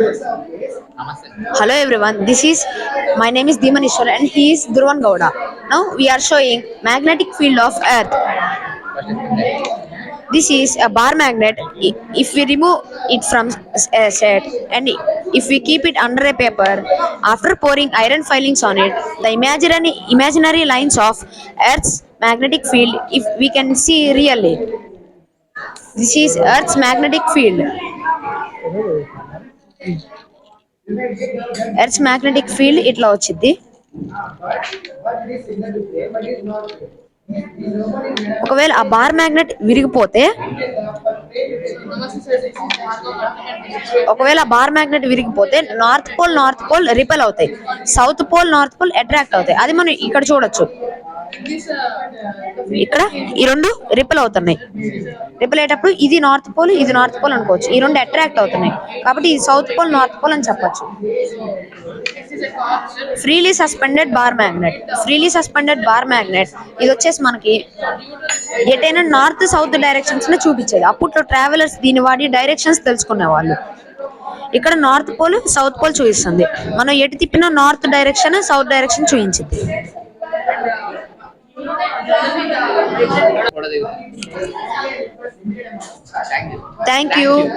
Hello everyone, this is my name is Dhimanishwar and he is Dhruvan Gowda. Now we are showing magnetic field of earth. This is a bar magnet. If we remove it from a set and if we keep it under a paper, after pouring iron filings on it, the imaginary imaginary lines of Earth's magnetic field, if we can see really. This is Earth's magnetic field. Earth magnetic field ఇట్లా వచ్చింది ఒకవేళ ఆ bar magnet విరిగిపోతే ఒకవేళ bar magnet విరిగిపోతే north pole north pole repel అవుతాయి. South pole north pole attract అవుతాయి. అది మనం ఇక్కడ చూడొచ్చు. ఇక్కడ ఈ రెండు రిపెల్ అవుతున్నాయి. రిపెల్ అయ్యేటప్పుడు ఇది నార్త్ పోల్ ఇది నార్త్ పోల్ అనుకోవచ్చు. ఈ రెండు అట్రాక్ట్ అవుతున్నాయి. కాబట్టి ఇది సౌత్ పోల్ నార్త్ పోల్ అని చెప్పొచ్చు. Freely suspended bar magnet freely suspended bar magnet ఇది వచ్చేసి మనకి ఎటైనా నార్త్ సౌత్ డైరెక్షన్స్ చూపించేది. అప్పట్లో ట్రావెలర్స్ దీన్ని వాడి డైరెక్షన్స్ తెలుసుకునే వాళ్ళు ఇక్కడ నార్త్ పోల్ సౌత్ పోల్ చూపిస్తుంది. మనం ఎటు తిప్పినా నార్త్ డైరెక్షన్ సౌత్ డైరెక్షన్ చూపించింది. Thank you.